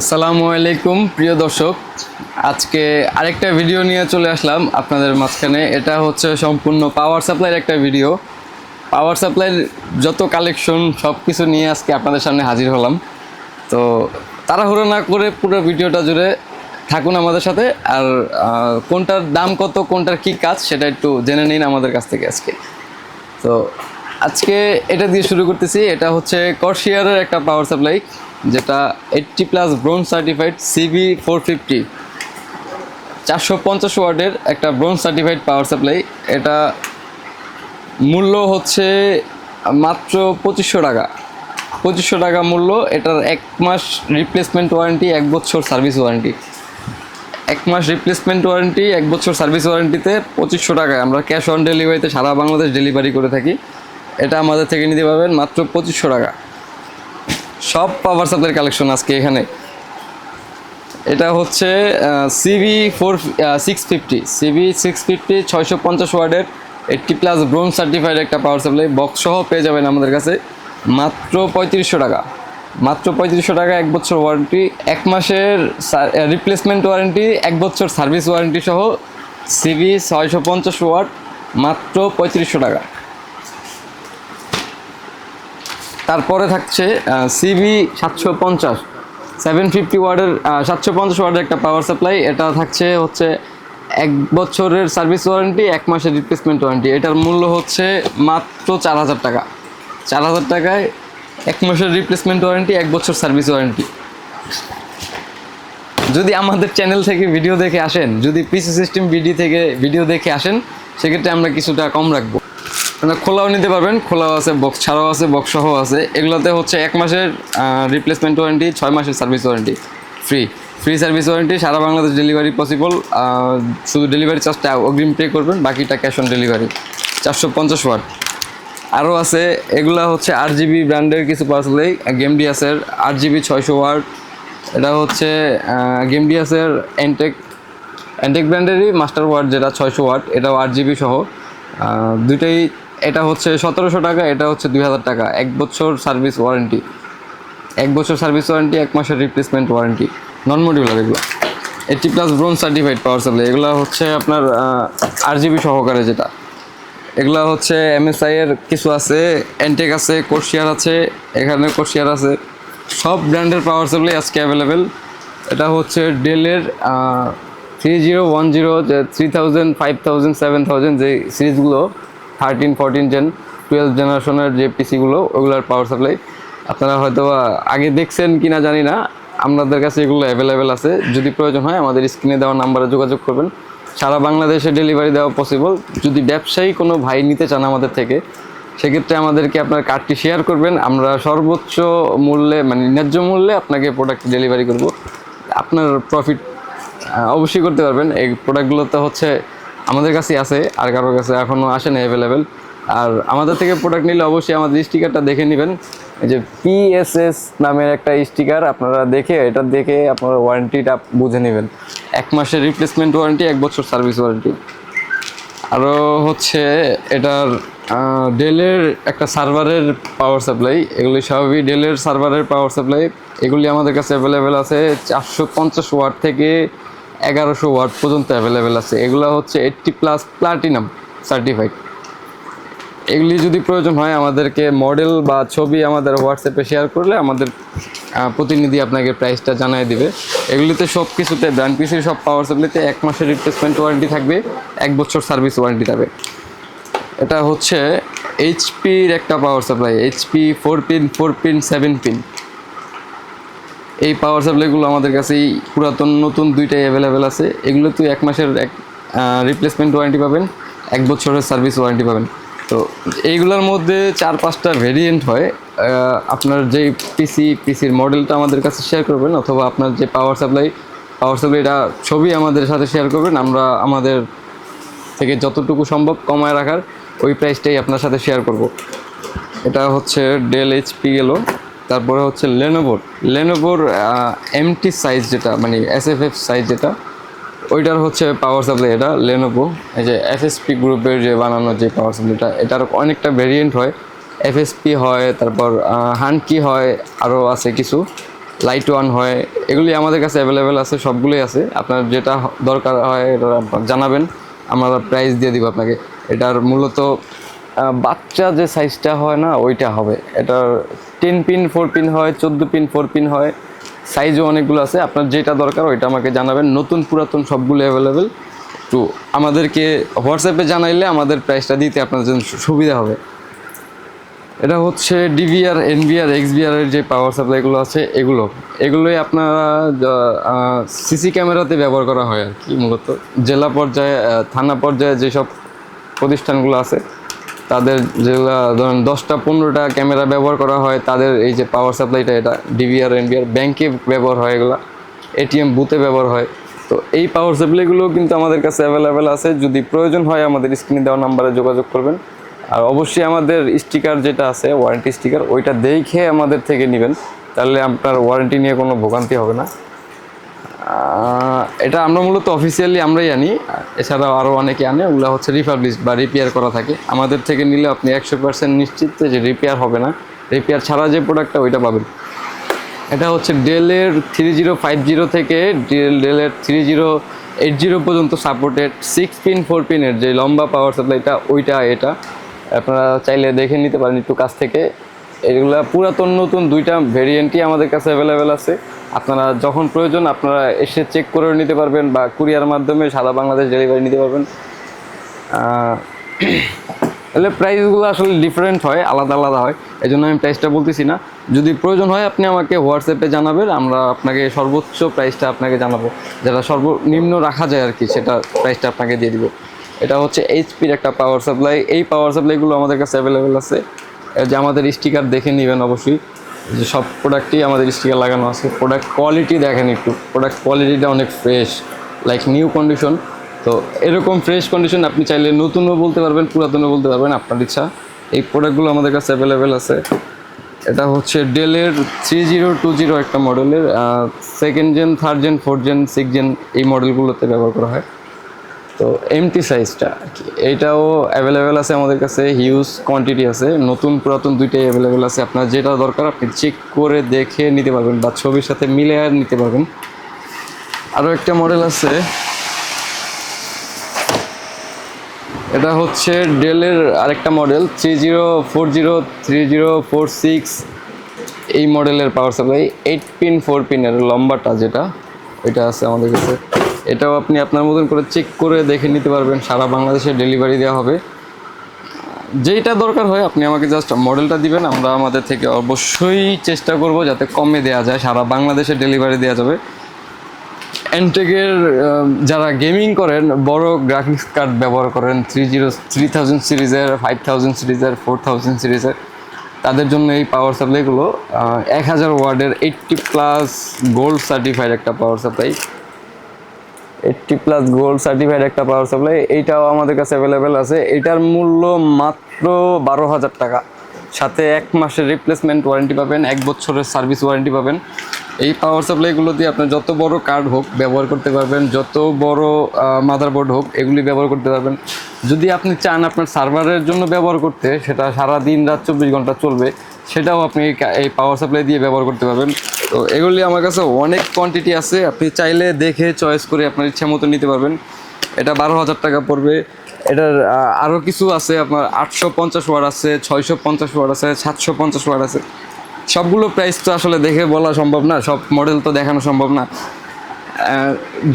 আসসালামু আলাইকুম, প্রিয় দর্শক। আজকে আরেকটা ভিডিও নিয়ে চলে আসলাম আপনাদের মাঝখানে। এটা হচ্ছে সম্পূর্ণ পাওয়ার সাপ্লাইয়ের একটা ভিডিও পাওয়ার সাপ্লাইয়ের যত কালেকশন সব কিছু নিয়ে আজকে আপনাদের সামনে হাজির হলাম। তো তাড়াহুড়ো না করে পুরো ভিডিওটা জুড়ে থাকুন আমাদের সাথে। আর কোনটার দাম কত, কোনটার কী কাজ, সেটা একটু জেনে নিন আমাদের কাছ থেকে আজকে। তো আজকে এটা দিয়ে শুরু করতেছি। এটা হচ্ছে কর্শিয়ারের একটা পাওয়ার সাপ্লাই যেটা eighty plus bronze certified CB four fifty চারশো পঞ্চাশ ওয়ার্ডের একটা ব্রোঞ্জ সার্টিফাইড পাওয়ার সাপ্লাই এটা মূল্য হচ্ছে মাত্র পঁচিশশো টাকা। পঁচিশশো টাকা মূল্য, এটার এক মাস রিপ্লেসমেন্ট ওয়ারেন্টি এক বছর সার্ভিস ওয়ারেন্টি এক মাস রিপ্লেসমেন্ট ওয়ারেন্টি এক বছর সার্ভিস ওয়ারেন্টিতে পঁচিশশো টাকায়। আমরা ক্যাশ অন ডেলিভারিতে সারা বাংলাদেশ ডেলিভারি করে থাকি। এটা আমাদের থেকে নিতে পারবেন মাত্র পঁচিশশো টাকা। সব পাওয়ার সাপ্লাইয়ের কালেকশন আজকে এখানে। এটা হচ্ছে CB four six fifty CB six fifty ছয়শো পঞ্চাশ ওয়ার্ডের এইটটি প্লাস ব্রোন সার্টিফাইড একটা পাওয়ার সাপ্লাই বক্স সহ পেয়ে যাবেন আমাদের কাছে। মাত্র পঁয়ত্রিশশো টাকা। মাত্র পঁয়ত্রিশশো টাকা, এক বছর ওয়ারেন্টি এক মাসের রিপ্লেসমেন্ট ওয়ারেন্টি এক বছর সার্ভিস ওয়ারেন্টি সহ সিবি ছয়শো পঞ্চাশ ওয়াট মাত্র পঁয়ত্রিশশো টাকা। তারপরে থাকছে সিবি সাতশো পঞ্চাশ। সেভেন ফিফটি ওয়ার্ডের সাতশো পঞ্চাশ ওয়ার্ডের একটা পাওয়ার সাপ্লাই এটা থাকছে হচ্ছে এক বছরের সার্ভিস ওয়ারেন্টি এক মাসের রিপ্লেসমেন্ট ওয়ারেন্টি এটার মূল্য হচ্ছে মাত্র চার হাজার টাকা। চার হাজার টাকায় এক মাসের রিপ্লেসমেন্ট ওয়ারেন্টি এক বছর সার্ভিস ওয়ারেন্টি যদি আমাদের চ্যানেল থেকে ভিডিও দেখে আসেন, যদি পিসি সিস্টেম ভিডিও থেকে ভিডিও দেখে আসেন, সেক্ষেত্রে আমরা কিছুটা কম রাখব। আপনারা খোলাও নিতে পারবেন খোলাও আছে বক্স ছাড়াও আছে বক্স সহ আছে। এগুলোতে হচ্ছে এক মাসের রিপ্লেসমেন্ট ওয়ারেন্টি ছয় মাসের service warranty free free service warranty সারা বাংলাদেশ ডেলিভারি পসিবল শুধু ডেলিভারি চার্জটা অগ্রিম পে করবেন বাকিটা ক্যাশ অন ডেলিভারি চারশো পঞ্চাশ ওয়াট আরও আছে এগুলা হচ্ছে আর জিবি ব্র্যান্ডের কিছু পার্সেলেই গেমডিয়াসের আট জিবি ছয়শো ওয়াট এটা হচ্ছে গেমডিয়াসের এনটেক এনটেক ব্র্যান্ডেরই মাস্টার ওয়াট যেটা ছয়শো ওয়াট এটাও আট জিবি সহ। আহ, দুইটাই এটা হচ্ছে সতেরোশো টাকা, এটা হচ্ছে দুই হাজার টাকা। এক বছর সার্ভিস ওয়ারেন্টি। এক বছর সার্ভিস ওয়ারেন্টি, এক মাসের রিপ্লেসমেন্ট ওয়ারেন্টি নন মডিউলার এগুলো। Eighty plus bronze certified power supply এগুলো হচ্ছে আপনার আর জিবি সহকারে যেটা। এগুলো হচ্ছে এমএসআই এর কিছু আছে এনটেক আছে কোর্সিয়ার আছে এখানে কোর্সিয়ার আছে। সব ব্র্যান্ডের পাওয়ার সাপ্লাই আজকে অ্যাভেলেবেল এটা হচ্ছে ডেলের থ্রি জিরো ওয়ান জিরো যে three thousand five thousand seven thousand যে সিরিজগুলো থার্টিন ফোরটিন জেন টুয়েলভ জেনারেশনের যে পিসিগুলো ওগুলোর পাওয়ার সাপ্লাই আপনারা হয়তো আগে দেখছেন কি না জানি না। আপনাদের কাছে এগুলো অ্যাভেলেবেল আছে। যদি প্রয়োজন হয়, আমাদের স্ক্রিনে দেওয়া নাম্বারে যোগাযোগ করবেন। সারা বাংলাদেশে ডেলিভারি দেওয়া পসিবল যদি ব্যবসায়ী কোনো ভাই নিতে চান আমাদের থেকে, সেক্ষেত্রে আমাদেরকে আপনার কার্ডটি শেয়ার করবেন। আমরা সর্বোচ্চ মূল্যে মানে ন্যায্য মূল্যে আপনাকে প্রোডাক্ট ডেলিভারি করব। আপনার প্রফিট অবশ্যই করতে পারবেন। এই প্রোডাক্টগুলো তো হচ্ছে আমাদের কাছেই আছে, আর কারোর কাছে এখনও আসে না অ্যাভেলেবেল আর আমাদের থেকে প্রোডাক্ট নিলে অবশ্যই আমাদের স্টিকারটা দেখে নেবেন। এই যে পিএসএস নামের একটা স্টিকার আপনারা দেখে এটা দেখে আপনারা ওয়ারেন্টিটা বুঝে নেবেন। এক মাসের রিপ্লেসমেন্ট ওয়ারেন্টি এক বছর সার্ভিস ওয়ারেন্টি আরও হচ্ছে এটার ডেলের একটা সার্ভারের পাওয়ার সাপ্লাই এগুলি সবই ডেলের সার্ভারের পাওয়ার সাপ্লাই এগুলি আমাদের কাছে অ্যাভেলেবেল আছে চারশো পঞ্চাশ ওয়াট থেকে এগারোশো ওয়াট পর্যন্ত অ্যাভেলেবেল আছে। এগুলো হচ্ছে এইটটি প্লাস প্লাটিনাম সার্টিফাইড এগুলি যদি প্রয়োজন হয় আমাদেরকে মডেল বা ছবি আমাদের হোয়াটসঅ্যাপে শেয়ার করলে আমাদের প্রতিনিধি আপনাকে প্রাইসটা জানিয়ে দিবে। এগুলিতে সব কিছুতে ব্র্যান্ড পিসির সব পাওয়ার সাপ্লাইতে এক মাসের রিপ্লেসমেন্ট ওয়ারেন্টি থাকবে, এক বছর সার্ভিস ওয়ারেন্টি থাকবে। এটা হচ্ছে এইচপির একটা power supply HP four pin four pin seven pin এই পাওয়ার সাপ্লাইগুলো আমাদের কাছেই পুরাতন, নতুন দুইটাই অ্যাভেলেবেল আছে। এগুলো তো এক মাসের এক রিপ্লেসমেন্ট ওয়ারেন্টি পাবেন, এক বছরের সার্ভিস ওয়ারেন্টি পাবেন। তো এইগুলোর মধ্যে চার পাঁচটা ভেরিয়েন্ট হয়। আপনার যেই পিসি পিসির মডেলটা আমাদের কাছে শেয়ার করবেন, অথবা আপনার যে পাওয়ার সাপ্লাই পাওয়ার সাপ্লাইটা ছবি আমাদের সাথে শেয়ার করবেন, আমরা আমাদের থেকে যতটুকু সম্ভব কমায় রাখার ওই প্রাইসটাই আপনার সাথে শেয়ার করব। এটা হচ্ছে ডেল এইচপি গেল তারপরে হচ্ছে লেনোভোর লেনোভোর এমটি সাইজ যেটা মানে এস এফ এফ সাইজ যেটা, ওইটার হচ্ছে পাওয়ার সাপ্লাই এটা লেনোভো এই যে এফএসপি গ্রুপের যে বানানো যে পাওয়ার সাপ্লাইটা এটার অনেকটা ভেরিয়েন্ট হয়। এফএসপি হয়, তারপর হানকি হয় আরও আছে কিছু। লাইট ওয়ান হয়, এগুলি আমাদের কাছে অ্যাভেলেবেল আছে, সবগুলোই আছে। আপনার যেটা দরকার হয়, এটা জানাবেন। আমরা প্রাইস দিয়ে দিব আপনাকে। এটার মূলত বাচ্চা যে সাইজটা হয় না, ওইটা হবে। এটার টেন পিন, ফোর পিন হয়, চোদ্দ পিন, ফোর পিন হয়। সাইজও অনেকগুলো আছে, আপনার যেটা দরকার ওইটা আমাকে জানাবেন। নতুন, পুরাতন সবগুলো অ্যাভেলেবেল তো আমাদেরকে হোয়াটসঅ্যাপে জানাইলে আমাদের প্রাইসটা দিতে আপনার জন্য সুবিধা হবে। এটা হচ্ছে ডিভিআর এনভিআর এক্সভিআর এর যে পাওয়ার সাপ্লাইগুলো আছে, এগুলো। এগুলোই আপনারা সিসি ক্যামেরাতে ব্যবহার করা হয় আর কি মূলত। জেলা পর্যায়ে থানা পর্যায়ে যেসব প্রতিষ্ঠানগুলো আছে তাদের যেগুলো ধরেন দশটা পনেরোটা ক্যামেরা ব্যবহার করা হয়, তাদের এই যে পাওয়ার সাপ্লাইটা এটা ডিভিআর এনভিআর ব্যাংকে ব্যবহার হয় এগুলো এটিএম বুথে ব্যবহার হয়। তো এই পাওয়ার সাপ্লাইগুলো কিন্তু আমাদের কাছে অ্যাভেলেবেল আছে, যদি প্রয়োজন হয় আমাদের স্ক্রিনে দেওয়া নাম্বারে যোগাযোগ করবেন। আর অবশ্যই আমাদের স্টিকার যেটা আছে ওয়ারেন্টি স্টিকার ওইটা দেখে আমাদের থেকে নেবেন, তাহলে আপনার ওয়ারেন্টি নিয়ে কোনো ভোগান্তি হবে না। এটা আমরা মূলত অফিসিয়ালি আমরাই আনি। এছাড়াও আরও অনেকে আনে, ওগুলো হচ্ছে রিফার্বিশ বা রিপেয়ার করা থাকে। আমাদের থেকে নিলে আপনি একশো পার্সেন্ট নিশ্চিত যে রিপেয়ার হবে না রিপেয়ার ছাড়া যে প্রোডাক্টটা ওইটা পাবেন। এটা হচ্ছে ডেলের থ্রি জিরো ফাইভ জিরো থেকে ডেল ডেলের থ্রি জিরো এইট জিরো পর্যন্ত সাপোর্টেড সিক্স পিন ফোর পিনের যে লম্বা পাওয়ার সাপ্লাইটা ওইটা এটা। আপনারা চাইলে দেখে নিতে পারেন একটু কাছ থেকে। এগুলা পুরাতন নতুন দুইটা ভেরিয়েন্টই আমাদের কাছে অ্যাভেলেবেল আছে। আপনারা যখন প্রয়োজন, আপনারা এসে চেক করে নিতে পারবেন বা কুরিয়ার মাধ্যমে সারা বাংলাদেশ ডেলিভারি নিতে পারবেন। তাহলে প্রাইসগুলো আসলে ডিফারেন্ট হয়, আলাদা আলাদা হয়। এই জন্য আমি প্রাইসটা বলতেছি না। যদি প্রয়োজন হয়, আপনি আমাকে হোয়াটসঅ্যাপে জানাবেন, আমরা আপনাকে সর্বোচ্চ প্রাইসটা আপনাকে জানাব। যেটা সর্বনিম্ন রাখা যায় আর কি সেটা প্রাইসটা আপনাকে দিয়ে দিব। এটা হচ্ছে এইচপির একটা পাওয়ার সাপ্লাই এই পাওয়ার সাপ্লাইগুলো আমাদের কাছে অ্যাভেলেবেল আছে। যে আমাদের স্টিকার দেখে নেবেন অবশ্যই। যে সব প্রোডাক্টই আমাদের স্টিকার লাগানো আছে। প্রোডাক্ট কোয়ালিটি দেখেন একটু। প্রোডাক্ট কোয়ালিটিটা অনেক ফ্রেশ লাইক নিউ কন্ডিশন তো এরকম ফ্রেশ কন্ডিশন আপনি চাইলে নতুনও বলতে পারবেন, পুরাতনও বলতে পারবেন, আপনার ইচ্ছা। এই প্রোডাক্টগুলো আমাদের কাছে অ্যাভেলেবেল আছে। এটা হচ্ছে ডেলের থ্রি জিরো টু জিরো একটা মডেলের second gen third gen fourth gen six gen এই মডেলগুলোতে ব্যবহার করা হয়। তো এমটি সাইজটা এইটাও অ্যাভেলেবেল আছে আমাদের কাছে হিউজ কোয়ান্টিটি আছে। নতুন, পুরাতন দুইটাই অ্যাভেলেবেল আছে। আপনার যেটা দরকার, আপনি চেক করে দেখে নিতে পারবেন বা ছবির সাথে মিলে আর নিতে পারবেন। আরও একটা মডেল আছে। এটা হচ্ছে ডেলের আরেকটা model three zero four zero three zero four six এই মডেলের power supply eight pin four পিনের লম্বাটা যেটা, এটা আছে আমাদের কাছে। এটাও আপনি আপনার মতন করে চেক করে দেখে নিতে পারবেন, সারা বাংলাদেশে ডেলিভারি দেওয়া হবে। যেইটা দরকার হয়, আপনি আমাকে জাস্ট মডেলটা দিবেন, আমরা আমাদের থেকে অবশ্যই চেষ্টা করব যাতে কমে দেওয়া যায়, সারা বাংলাদেশে ডেলিভারি দেওয়া যাবে। এনটেকের যারা গেমিং করেন, বড় গ্রাফিক্স কার্ড ব্যবহার করেন থ্রি জিরো থ্রি থাউজেন্ড সিরিজের ফাইভ থাউজেন্ড সিরিজের ফোর থাউজেন্ড সিরিজের তাদের জন্য এই পাওয়ার সাপ্লাইগুলো এক হাজার ওয়ার্ডের এইটটি প্লাস গোল্ড সার্টিফাইড একটা power supply eighty plus gold certified একটা পাওয়ার সাপ্লাই এইটাও আমাদের কাছে অ্যাভেলেবেল আছে। এটার মূল্য মাত্র বারো হাজার টাকা। সাথে এক মাসের রিপ্লেসমেন্ট ওয়ারেন্টি পাবেন, এক বছরের সার্ভিস ওয়ারেন্টি পাবেন। এই পাওয়ার সাপ্লাইগুলো দিয়ে আপনার যত বড় কার্ড হোক ব্যবহার করতে পারবেন, যত বড় মাদারবোর্ড হোক, এগুলি ব্যবহার করতে পারবেন। যদি আপনি চান আপনার সার্ভারের জন্য ব্যবহার করতে, সেটা সারা দিন রাত চব্বিশ ঘণ্টা চলবে, সেটাও আপনি এই পাওয়ার সাপ্লাই দিয়ে ব্যবহার করতে পারবেন। তো এগুলি আমার কাছে অনেক কোয়ান্টিটি আছে। আপনি চাইলে দেখে চয়েস করে আপনার ইচ্ছা মতো নিতে পারবেন। এটা বারো হাজার টাকা পড়বে। এটার আরও কিছু আছে আপনার আটশো পঞ্চাশ ওয়াট আছে, ছয়শো পঞ্চাশ ওয়াট আছে, সাতশো পঞ্চাশ ওয়াট আছে। সবগুলো প্রাইস তো আসলে দেখে বলা সম্ভব না, সব মডেল তো দেখানো সম্ভব না।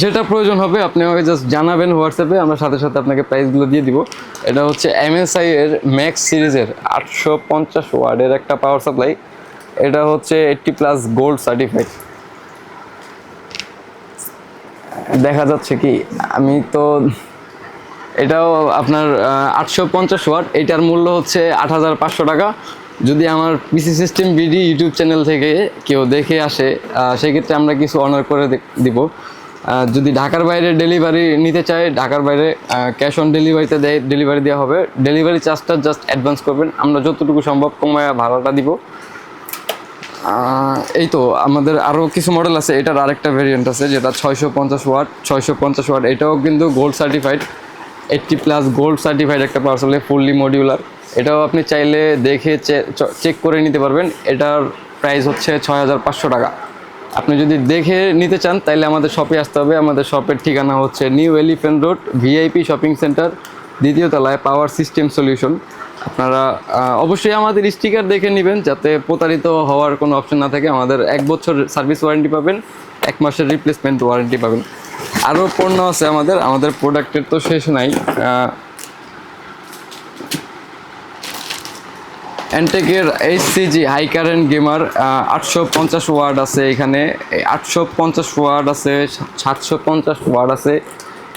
যেটা প্রয়োজন হবে, আপনি আমাকে জাস্ট জানাবেন হোয়াটসঅ্যাপে আমরা সাথে সাথে আপনাকে প্রাইসগুলো দিয়ে দিব। এটা হচ্ছে এমএসআই এর ম্যাক্স সিরিজের আটশো পঞ্চাশ ওয়ার্ডের একটা পাওয়ার সাপ্লাই এটা হচ্ছে এইটটি প্লাস গোল্ড সার্টিফাইড। দেখা যাচ্ছে কি, আমি তো, এটাও আপনার আটশো পঞ্চাশ ওয়াট এটার মূল্য হচ্ছে আট হাজার পাঁচশো টাকা। যদি আমার PC system BD YouTube channel থেকে কেউ দেখে আসে সেক্ষেত্রে আমরা কিছু অনার করে দিব। যদি ঢাকার বাইরে ডেলিভারি নিতে চায়, ঢাকার বাইরে ক্যাশ অন ডেলিভারিতে দেয় ডেলিভারি দেওয়া হবে। ডেলিভারি চার্জটা জাস্ট অ্যাডভান্স করবেন। আমরা যতটুকু সম্ভব কমায় ভাড়াটা দিব। এই তো আমাদের আরও কিছু মডেল আছে, এটার আরেকটা ভেরিয়েন্ট আছে, যেটা ছয়শো পঞ্চাশ ওয়াট ছয়শো পঞ্চাশ ওয়াট এটাও কিন্তু gold certified eighty plus gold certified একটা পাওয়ার সাপ্লাই ফুললি মডিউলার এটাও আপনি চাইলে দেখে চেক করে নিতে পারবেন, এটার প্রাইস হচ্ছে ছয় হাজার পাঁচশো টাকা। আপনি যদি দেখে নিতে চান তাহলে আমাদের শপে আসতে হবে। আমাদের শপের ঠিকানা হচ্ছে new elephant road VIP shopping centre দ্বিতীয় তলায় পাওয়ার সিস্টেম সলিউশন আপনারা অবশ্যই আমাদের স্টিকার দেখে নেবেন যাতে প্রতারিত হওয়ার কোনো অপশন না থাকে। আমাদের এক বছর সার্ভিস ওয়ারেন্টি পাবেন, এক মাসের রিপ্লেসমেন্ট ওয়ারেন্টি পাবেন। আরও পণ্য আছে আমাদের আমাদের প্রোডাক্টের তো শেষ নাই। অ্যান্টেকের এইচসিজি হাই কারেন্ট গেমার আটশো পঞ্চাশ ওয়ার্ড আছে এখানে। আটশো পঞ্চাশ ওয়ার্ড আছে, সাতশো পঞ্চাশ ওয়ার্ড আছে।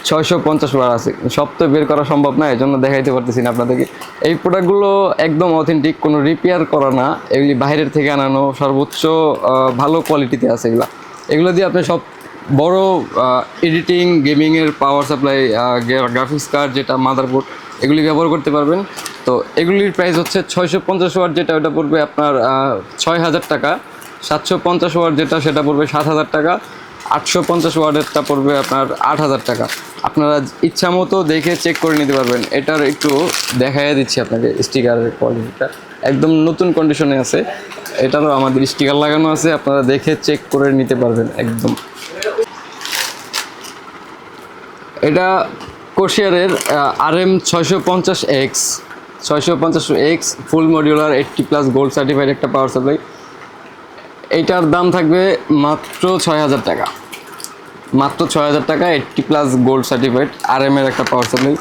ছয়শো পঞ্চাশ ওয়ার্ড আছে। সব তো বের করা সম্ভব না এই জন্য দেখাইতে পারতেছি না আপনাদেরকে। এই প্রোডাক্টগুলো একদম অথেন্টিক কোনো রিপেয়ার করা না, এগুলি বাইরের থেকে আনানো, সর্বোচ্চ ভালো কোয়ালিটিতে আছে এগুলা। এগুলো দিয়ে আপনি সব বড় এডিটিং গেমিংয়ের পাওয়ার সাপ্লাই গ্রাফিক্স কার্ড যেটা মাদারবোর্ড এগুলি ব্যবহার করতে পারবেন। তো এগুলির প্রাইস হচ্ছে ছয়শো পঞ্চাশ ওয়াট যেটা ওটা পড়বে আপনার ছয় হাজার টাকা। সাতশো পঞ্চাশ ওয়াট যেটা, সেটা পড়বে সাত হাজার টাকা। আটশো পঞ্চাশ ওয়াটেরটা পড়বে আপনার আট হাজার টাকা। আপনারা ইচ্ছা মতো দেখে চেক করে নিতে পারবেন। এটার একটু দেখাইয়া দিচ্ছি আপনাকে স্টিকারের কোয়ালিটিটা একদম নতুন কন্ডিশনে আছে। এটারও আমাদের স্টিকার লাগানো আছে, আপনারা দেখে চেক করে নিতে পারবেন একদম। এটা কোশিয়ারের আর এম ছয়শো পঞ্চাশ এক্স ছয়শো পঞ্চাশ X full modular eighty plus gold certified একটা পাওয়ার সাপ্লাই এইটার দাম থাকবে মাত্র ছয় হাজার টাকা। মাত্র ছয় হাজার টাকা eighty plus gold certified R M এর একটা পাওয়ার সাপ্লাই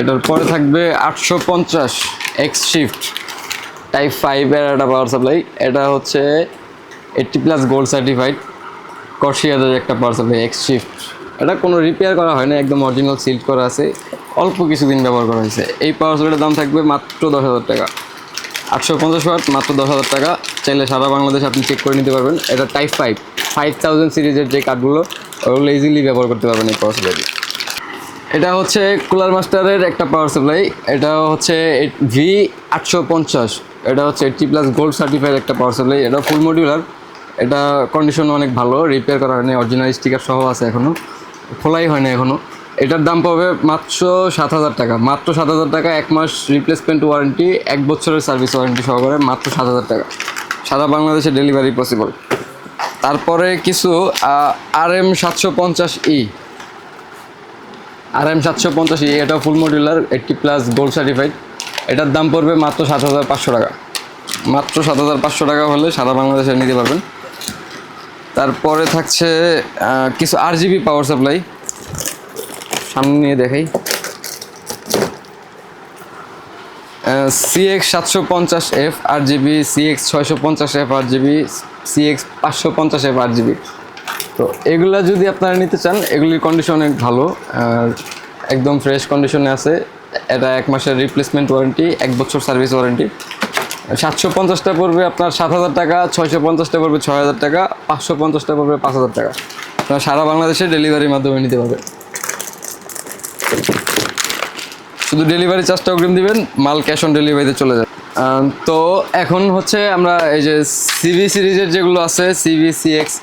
এটার পরে থাকবে আটশো পঞ্চাশ এক্স শিফট টাইপ ফাইভের একটা পাওয়ার সাপ্লাই এটা হচ্ছে এইটটি প্লাস গোল্ড সার্টিফাইড কর্সিয়ারের একটা পাওয়ার সাপ্লাই এক্স শিফট এটা কোনো রিপেয়ার করা হয় না, একদম অরিজিনাল সিল্ড করা আছে। অল্প কিছুদিন ব্যবহার করা হয়েছে। এই পাওয়ার সাপ্লাইটার দাম থাকবে মাত্র দশ হাজার টাকা। আটশো পঞ্চাশ ওয়াট মাত্র দশ হাজার টাকা। চাইলে সারা বাংলাদেশ আপনি চেক করে নিতে পারবেন। এটা টাইপ ফাইভ ফাইভ থাউজেন্ড সিরিজের যে কার্ডগুলো, ওগুলো ইজিলি ব্যবহার করতে পারবেন এই পাওয়ার সাপ্লাই এটা হচ্ছে কুলার মাস্টারের একটা পাওয়ার সাপ্লাই এটা হচ্ছে ভি আটশো পঞ্চাশ, এটা হচ্ছে এইটটি প্লাস গোল্ড সার্টিফাইড একটা পাওয়ার সাপ্লাই এটা ফুল মডিউলার এটা কন্ডিশন অনেক ভালো রিপেয়ার করা হয়নি অরিজিনাল স্টিকার সহ আছে এখনও খোলাই হয়নি এখনও এটার দাম পাবে মাত্র সাত হাজার টাকা, মাত্র সাত হাজার টাকা, এক মাস রিপ্লেসমেন্ট ওয়ারেন্টি এক বছরের সার্ভিস ওয়ারেন্টি সহকারে মাত্র সাত হাজার টাকা। সারা বাংলাদেশে ডেলিভারি পসিবল তারপরে কিছু আর এম সাতশো পঞ্চাশ ই আর এম সাতশো পঞ্চাশ ই এটা full modular eighty plus gold certified এটার দাম পড়বে মাত্র সাত হাজার পাঁচশো টাকা। মাত্র সাত হাজার পাঁচশো টাকা হলে সারা বাংলাদেশে নিতে পারবেন। তারপরে থাকছে কিছু আর জিবি পাওয়ার সাপ্লাই সামনে নিয়ে দেখাই। সিএক্স সাতশো পঞ্চাশ এফ আর জিবি সিএক্স ছয়শো পঞ্চাশ এফ আর জিবি সিএক্স পাঁচশো পঞ্চাশ আর জিবি তো এগুলো যদি আপনারা নিতে চান, এগুলির কন্ডিশন অনেক ভালো। একদম ফ্রেশ কন্ডিশনে আছে। এটা এক মাসের রিপ্লেসমেন্ট ওয়ারেন্টি এক বছর সার্ভিস ওয়ারেন্টি সাতশো পঞ্চাশটা পড়বে আপনার সাত হাজার টাকা, ছয়শো পঞ্চাশটা পড়বে ছয় হাজার টাকা, পাঁচশো পঞ্চাশটা পড়বে পাঁচ হাজার টাকা। আপনারা সারা বাংলাদেশে ডেলিভারির মাধ্যমে নিতে পারবে শুধু ডেলিভারি চার্জটা অগ্রিম দিবেন, মাল ক্যাশ অন ডেলিভারিতে চলে যাবে। তো এখন হচ্ছে আমরা এই যে সিভি সিরিজের যেগুলো আছে সিভি সিএক্স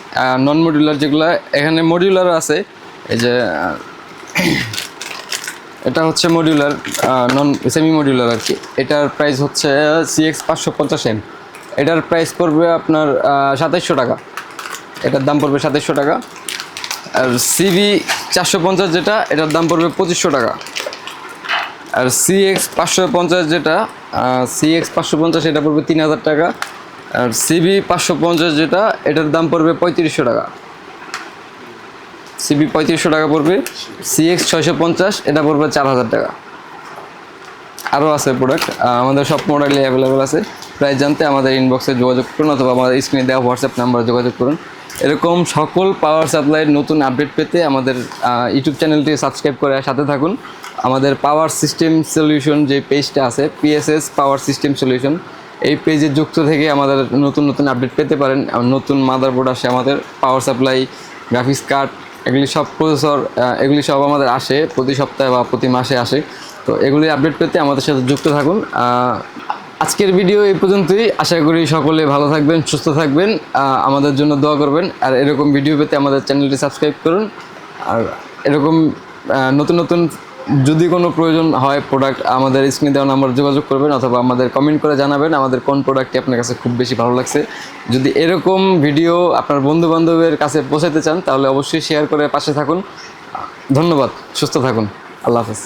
নন মডিউলার যেগুলো, এখানে মডিউলার আছে। এই যে এটা হচ্ছে মডিউলার নন সেমি মডিউলার আর কি। এটার প্রাইস হচ্ছে সিএক্স পাঁচশো পঞ্চাশ এম এটার প্রাইস পড়বে আপনার সাতাইশশো টাকা। এটার দাম পড়বে সাতাইশশো টাকা। আর সিভি চারশো পঞ্চাশ যেটা, এটার দাম পড়বে পঁচিশশো টাকা। আর সিএক্স পাঁচশো পঞ্চাশ যেটা সিএক্স পাঁচশো পঞ্চাশ এটা পড়বে তিন হাজার টাকা, আর সিবি পাঁচশো পঞ্চাশ যেটা, এটার দাম পড়বে পঁয়ত্রিশশো টাকা। সিবি পঁয়ত্রিশশো টাকা পড়বে সিএক্স ছয়শো পঞ্চাশ, এটা পড়বে চার হাজার টাকা। আরও আছে প্রোডাক্ট আমাদের সব মডেলই অ্যাভেলেবেল আছে। প্রাইস জানতে আমাদের ইনবক্সে যোগাযোগ করুন অথবা আমাদের স্ক্রিনে দেওয়া হোয়াটসঅ্যাপ নাম্বারে যোগাযোগ করুন। এরকম সকল পাওয়ার সাপ্লাইয়ের নতুন আপডেট পেতে আমাদের ইউটিউব চ্যানেলটি সাবস্ক্রাইব করে সাথে থাকুন। আমাদের পাওয়ার সিস্টেম সলিউশন যে পেজটা আছে পিএসএস পাওয়ার সিস্টেম সলিউশন এই পেজে যুক্ত থেকে আমাদের নতুন নতুন আপডেট পেতে পারেন। নতুন মাদারবোর্ড আসে আমাদের পাওয়ার সাপ্লাই গ্রাফিক্স কার্ড এগুলি সব প্রসেসর এগুলি সব আমাদের আসে প্রতি সপ্তাহে বা প্রতি মাসে আসে। তো এগুলি আপডেট পেতে আমাদের সাথে যুক্ত থাকুন। আজকের ভিডিও এই পর্যন্তই। আশা করি সকলে ভালো থাকবেন, সুস্থ থাকবেন আমাদের জন্য দোয়া করবেন। আর এরকম ভিডিও পেতে আমাদের চ্যানেলটি সাবস্ক্রাইব করুন। আর এরকম নতুন নতুন যদি কোনো প্রয়োজন হয় প্রোডাক্ট আমাদের স্ক্রিনে দেওয়া নাম্বার যোগাযোগ করবেন অথবা আমাদের কমেন্ট করে জানাবেন আমাদের কোন প্রোডাক্টটি আপনার কাছে খুব বেশি ভালো লাগছে। যদি এরকম ভিডিও আপনার বন্ধু বান্ধবের কাছে পৌঁছাতে চান, তাহলে অবশ্যই শেয়ার করে পাশে থাকুন। ধন্যবাদ, সুস্থ থাকুন। আল্লাহ হাফেজ।